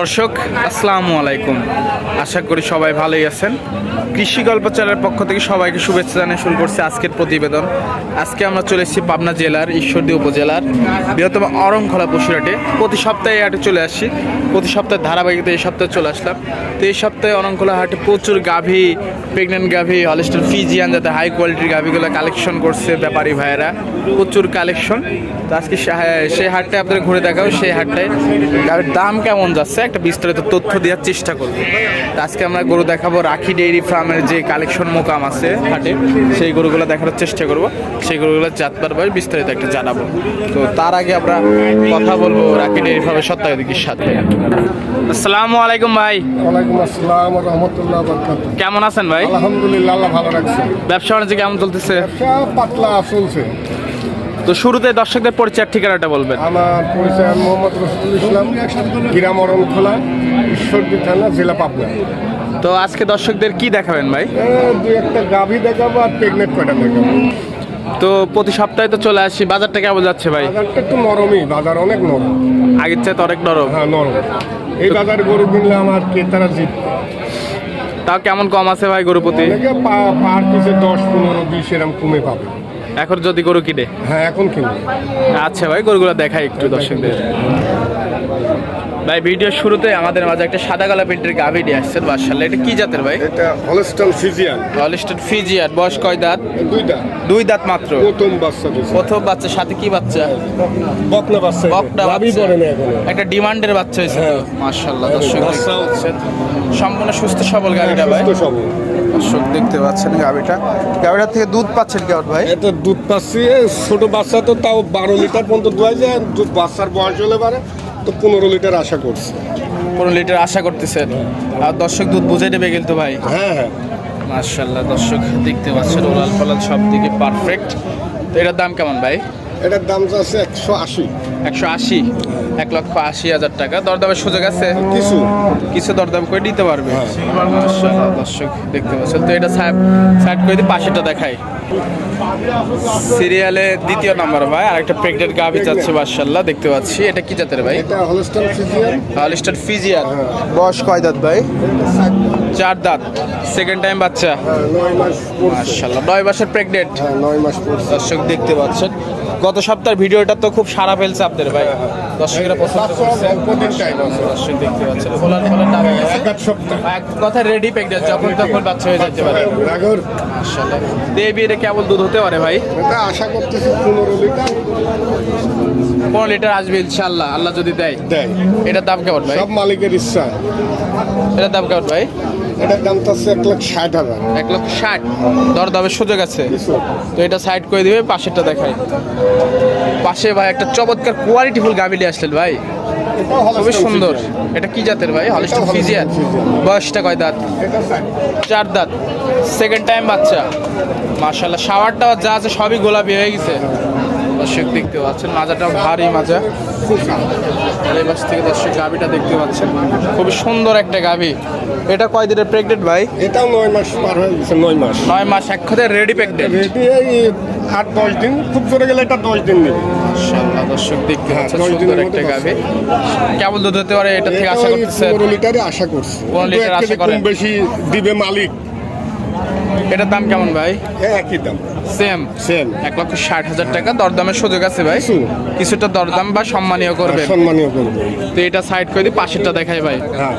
দর্শক, আসসালামু আলাইকুম। আশা করি সবাই ভালোই আছেন। কৃষি গল্পচারের পক্ষ থেকে সবাইকে শুভেচ্ছা জানিয়ে শুরু করছি আজকের প্রতিবেদন। আজকে আমরা চলে এসেছি পাবনা জেলার ঈশ্বরদী উপজেলার বৃহত্তম অরংখলা পশুরাটে প্রতি সপ্তাহে হাটে চলে আসি। প্রতি সপ্তাহে ধারাবাহিকতা এই সপ্তাহে চলে আসলাম। তো এই সপ্তাহে অরংখলা হাটে প্রচুর গাভী প্রেগনেন্ট গাভী, হলিস্টার ফিজিয়ান যাতে হাই কোয়ালিটির গাভীগুলো কালেকশন করছে ব্যাপারী ভাইয়েরা, প্রচুর কালেকশন তো আজকে সেই হাটটা আপনাদের ঘুরে দেখাও সেই হাটটায় গাভীর দাম কেমন যাচ্ছে? একটা বিস্তারিত তথ্য দেওয়ার চেষ্টা করব। আজকে আমরা গরু দেখাবো রাখি ডেইরি ফার্মের যে কালেকশন মোকাম আছে হাটে সেই গরুগুলো দেখানোর চেষ্টা করব। সেই গরুগুলো জাতবার বয়স বিস্তারিত একটা জানাব। তো তার আগে আমরা কথা বলব রাখি ডেইরি ফার্মের সত্তাধিকের সাথে। আসসালামু আলাইকুম ভাই। ওয়ালাইকুম আসসালাম রহমতুল্লাহ বরকাত কেমন আছেন ভাই? আলহামদুলিল্লাহ আল্লাহ ভালো রাখছে। ব্যবসা বাণিজ্য কেমন চলতেছে? পাতলা চলছে। তো শুরুতে দর্শকদের পরিচয়ের ঠিকানাটা বলবেন। আমার পরিচয় মোহাম্মদ রসুল ইসলাম গ্রাম অরণখোলা ঈশ্বরদী থানা জেলা পাবনা। তো আজকে দর্শকদের কি দেখাবেন ভাই? দুই একটা গাভি দেখাবো আর প্রেগনেন্ট কয়টা দেখাবো। তো প্রতি সপ্তাহে তো চলে আসি বাজারটা কেমন যাচ্ছে ভাই? বাজারটা একটু নরমই বাজার অনেক নরম। আগের চাইতে অনেক নরম। হ্যাঁ নরম। এই বাজার গরু কিনলে আমার ক্রেতারা জিতবে। তাও কেমন কম আছে ভাই গরু প্রতি? পা- পার পিছে দশ পনেরো বিশ এরকম কমে পাবে। এখন যদি গরু কিনে? হ্যাঁ এখন কিনবে। আচ্ছা ভাই গরুগুলো দেখাই একটু দর্শকদের। ভাই ভিডিওর শুরুতে আমাদের মাঝে একটা সাদা কালা প্রিন্টের গাভি নিয়ে আসছেন মার্শাল্লাহ এটা কি জাতের ভাই? এটা হলস্টন ফিজিয়ান হলিস্টার ফিজিয়ার বয়স কয় দাঁত? দুই দাঁত। দুই দাঁত মাত্র? প্রথম বাচ্চা প্রথম বাচ্চা সাথে কি বাচ্চা? বকনা বাচ্চা বকনা গাভি বাচ্চা। পড়ে না এখনও। একটা ডিমান্ডের বাচ্চা হয়েছে। হ্যাঁ। মার্শাল্লাহ দর্শক। সম্পূর্ণ সুস্থ সবল গাভিটা ভাই সুস্থ সবল। দর্শক দেখতে পাচ্ছেন গাভিটা। গাভিটার থেকে দুধ পাচ্ছেন কেমন ভাই? এটা দুধ পাচ্ছি ছোট বাচ্চা তো তাও বারো লিটার পর্যন্ত দোয়া যায় দুধ বাচ্চার বয়স হলে পারে তো পনেরো লিটার আশা করছি। পনেরো লিটার আশা করতেছেন। আর দর্শক দুধ বুঝে নেবে কিন্তু ভাই। হ্যাঁ হ্যাঁ। মার্শাল্লাহ দর্শক দেখতে পাচ্ছেন ওলাল পালাল সব দিকে পারফেক্ট তো এটার দাম কেমন ভাই? এটার দাম আছে একশো আশি। একশো আশি? এক লক্ষ আশি হাজার টাকা। দরদামের সুযোগ আছে? কিছু। কিছু দরদাম করে দিতে পারবে? হ্যাঁ। দর্শক দেখতে পাচ্ছেন তো এটা সাইড করে দিয়ে পাশেটা দেখাই। সিরিয়ালে দ্বিতীয় নাম্বার ভাই আর একটা প্রেগনেন্ট গাভি যাচ্ছে মার্শাল্লাহ দেখতে পাচ্ছি। এটা কি জাতের ভাই? এটা হলস্টন ফিজিয়ান হলিস্টার ফিজিয়ার বয়স কয় দাঁত ভাই? চার দাঁত। সেকেন্ড টাইম বাচ্চা। হ্যাঁ মার্শাল্লাহ নয় মাসের প্রেগনেন্ট হ্যাঁ নয় মাস দর্শক দেখতে পাচ্ছেন গত সপ্তাহের ভিডিওটা তো খুব সারা ফেলছে আপনাদের ভাই। দর্শকরা পছন্দ করছে। দর্শক দেখতে পাচ্ছেন গেছে এক কথা রেডি প্রেগনেন্ট যখন তখন বাচ্চা হয়ে যেতে পারে রাগর মাশাআল্লাহ। দেবী এটা কেবল দুধ হতে পারে ভাই। এটা আশা করতেছি পনেরো লিটার। পনেরো লিটার আসবে ইনশাআল্লাহ আল্লাহ যদি দেয়। দেয়। এটার দাম কেমন ভাই? সব মালিকের ইচ্ছা। এটার দাম কেমন ভাই? এটার দাম তো আছে এক লাখ ষাট হাজার। এক লক্ষ ষাট? দর দামের সুযোগ আছে। তো এটা সাইড করে দিবে পাশেরটা দেখাই। পাশে ভাই একটা চমৎকার কোয়ালিটিফুল গাবিলি আসলেন ভাই। খুবই সুন্দর। এটা কি জাতের ভাই? Holstein Friesian? বয়সটা কয় দাঁত? চার দাঁত। সেকেন্ড টাইম বাচ্চা। মার্শাল্লাহ শাওয়ারটা যা আছে সবই গোলাপি হয়ে গেছে। দর্শক দেখতে পাচ্ছেন মাজাটাও ভারী মাজা। এই পাশ থেকে দর্শক গাভিটা দেখতে পাচ্ছেন। খুবই সুন্দর একটা গাভি। এটা কয় দিনের প্রেগনেন্ট ভাই? এটাও নয় মাস পার হয়ে গেছে নয় মাস। নয় মাস এক কথায় রেডি প্রেগনেন্ট রেডি এই আট দশ দিন খুব জোরে গেলে এটা দশ দিন নেবে। মাশাআল্লাহ দর্শক দেখতে হ্যাঁ, পাচ্ছেন সুন্দর একটা মধ্যে গাভি। কেমন দুধ হতে পারে এটা থেকে আশা করতেছেন? লিটারে আশা করছি। পনেরো লিটার আশা করেন? বেশি দিবে মালিক। এটার দাম কেমন ভাই? একই দাম। সেম সেম এক লক্ষ ষাট হাজার টাকা। দরদামের সুযোগ আছে ভাই। কিছুটা দরদাম বা সম্মানীয় করবে সম্মানীয় করবে তো এটা সাইড করে দিই পাশেরটা দেখাই ভাই। হ্যাঁ।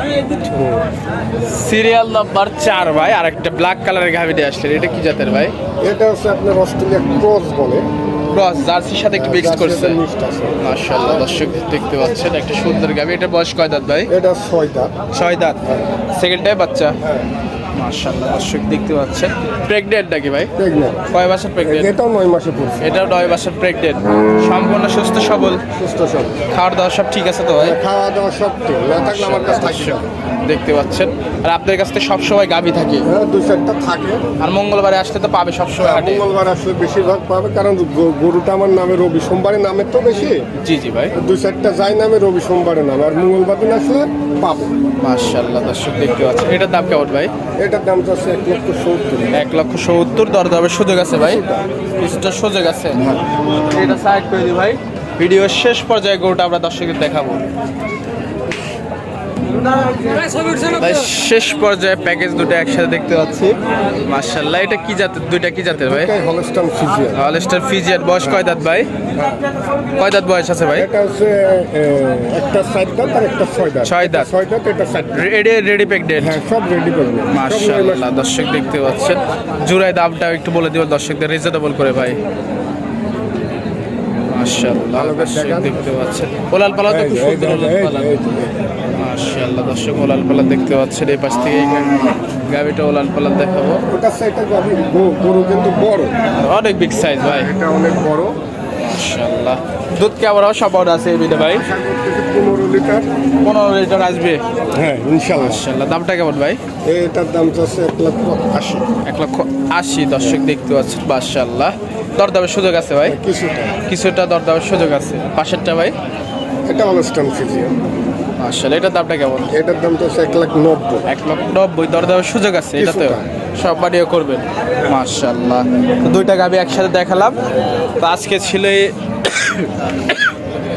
সিরিয়াল নাম্বার চার ভাই আর একটা ব্ল্যাক কালারের গাভিটি আসলেন। এটা কি জাতের ভাই? এটা হচ্ছে আপনার অস্ট্রেলিয়া ক্রস বলে। ক্রস জার্সির সাথে একটু মিক্স করছে mixed আছে। মাশাআল্লাহ দর্শক দেখতে পাচ্ছেন একটা সুন্দর গাভি। এটা বয়স কয় দাঁত ভাই? এটা ছয় দাঁত। ছয় দাঁত। সেকেন্ড টাইম বাচ্চা। হ্যাঁ। মাশাআল্লাহ দর্শক দেখতে পাচ্ছেন। প্রেগনেন্ট নাকি ভাই? প্রেগনেন্ট কয় মাসের প্রেগনেন্ট এটাও নয় মাসে পড়ছে। এটাও নয় মাসের প্রেগনেন্ট সম্পূর্ণ সুস্থ সবল? সুস্থ সব খাওয়ার দাওয়া সব ঠিক আছে তো ভাই? খাওয়া দাওয়া সব ঠিক। না থাকলে আমার কাছে থাকবে দেখতে পাচ্ছেন। আর আপনার কাছ থেকে সবসময় গাভি থাকে? হ্যাঁ দুই চারটা থাকে। আর মঙ্গলবারে আসলে তো পাবে সবসময় হাটে। মঙ্গলবার আসলে বেশিরভাগ পাবে কারণ গরুটা আমার নামে রবি সোমবারের নামের তো বেশি। জি জি ভাই। দুই চারটা যাই নামে রবি সোমবারের নামে। আর মঙ্গলবার দিন আসলে পাবো। মাশাআল্লাহ দর্শক দেখতে পাচ্ছেন। এটার দাম কেমন ভাই? এটার দাম তো আছে এক লক্ষ সত্তর। এক লক্ষ সত্তর দরদামের সুযোগ আছে ভাই? কিছুটা সুযোগ আছে। এটা সাইড করে দিই ভাই। ভিডিওর শেষ পর্যায়ে গরুটা আমরা দর্শকদের দেখাবো। শেষ পর্যায়ে প্যাকেজ দুটো একসাথে দেখতে পাচ্ছি। মার্শাল্লাহ এটা কি জাতের? দুইটা কি জাতের ভাই? হলস্টার ফিজিয়ার বয়স কয় দাঁত ভাই? কয় দাঁত বয়স আছে ভাই? একটা সাইড দাঁত আর একটা ছয় দাঁত। ছয় দাঁত। ছয় দাঁত এটা সাইড রেডি রেডি প্যাকডেট হ্যাঁ সব রেডি সব মার্শাল্লাহ দর্শক দেখতে পাচ্ছেন। জুরাই দামটা একটু বলে দিব দর্শকদের রিজনেবল করে ভাই। করে দর্শক দেখতে পাচ্ছেন। ওলাল পালা তো খুব যে, এই যে, সুন্দর ওলাল পালা। এই যে, এই যে। মার্শাল্লাহ দর্শক ওলাল পালা দেখতে পাচ্ছেন। এই পাশ থেকে গাবিটা ওলাল পালা দেখাবো। গরু কিন্তু বড়। অনেক বিগ সাইজ ভাই। এটা অনেক বড়। মার্শাল্লাহ দুধ কেমন সব আছে এই ভাই? পনেরো লিটার। পনেরো লিটার আসবে? হ্যাঁ ইনশাল্লাহ। মার্শাল্লাহ দামটা কেমন ভাই? এটার দাম চাচ্ছে এক লক্ষ আশি। এক লক্ষ আশি দর্শক দেখতে পাচ্ছেন মার্শাল্লাহ দরদামের সুযোগ আছে ভাই? কিছুটা। কিছুটা দরদামের সুযোগ আছে। পাশেরটা ভাই? এটা হলস্টাম ফিজিয়ান মার্শাল্লাহ এটার দামটা কেমন? এটার দাম চাচ্ছে এক লাখ নব্বই। এক লক্ষ নব্বই দরদামের সুযোগ আছে এটাতে। সব বাড়িও করবেন। মার্শাল্লাহ তো দুইটা গাবি একসাথে দেখালাম। তো আজকে ছিল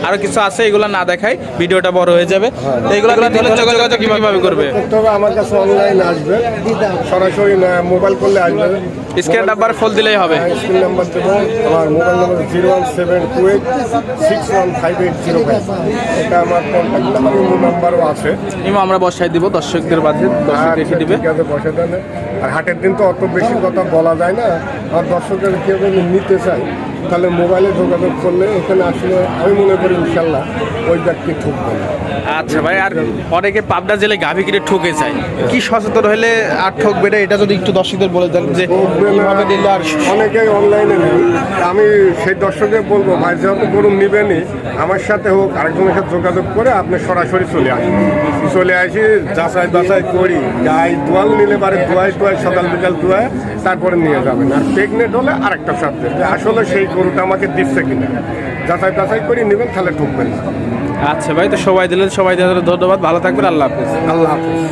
আরও কিছু আছে এগুলো না দেখাই ভিডিওটা বড় হয়ে যাবে। তো এগুলো যোগাযোগ কীভাবে করবে? করতে আমার কাছে অনলাইন আসবে। সরাসরি মোবাইল করলে আসবে। স্ক্রিন নাম্বার ফোন দিলেই হবে। স্ক্রিন নাম্বার দেবো। আমার mobile number zero one seven two eight six one five eight zero five এটা আমার কন্ট্যাক্ট নাম্বার ইমো নাম্বারও আছে। ইমো আমরা বসাই দিব দর্শকদের মাঝে দর্শক দেখে আচ্ছা, দিবে। ঠিক দেন আর হাটের দিন তো অত বেশি কথা বলা যায় না। আর দর্শকের কেউ যদি নিতে চায় তাহলে মোবাইলে যোগাযোগ করলে এখানে আসলে আমি মনে করি ইনশাল্লাহ ওই ব্যক্তি ঠুকবে না। আচ্ছা ভাই আর অনেকে পাবনা জেলে গাভি কিনে ঠকে যায়। কি সচেতন হলে আর ঠকবে না? এটা যদি একটু দর্শকদের বলে দেন যে কীভাবে নিলে আর অনেকেই অনলাইনে নেই। আমি সেই দর্শকে বলব ভাই যেহেতু গরু নিবেনই আমার সাথে হোক আরেকজনের সাথে যোগাযোগ করে আপনি সরাসরি চলে আসুন। চলে আসি যাচাই বাছাই করি। গাই দোয়াল নিলে পারে দোয়াই টোয়াই সকাল বিকাল ধোয়া তারপরে নিয়ে যাবেন। আর প্রেগনেন্ট হলে আরেকটা সাবজেক্ট যে আসলে সেই গরুটা আমাকে দিচ্ছে কিনা? যাচাই বাছাই করে নেবেন তাহলে ঠকবেন আচ্ছা ভাই তো সবাই দিলেন সবাই দিলেন ধন্যবাদ। ভালো থাকবেন আল্লাহ হাফিজ। আল্লাহ হাফিজ।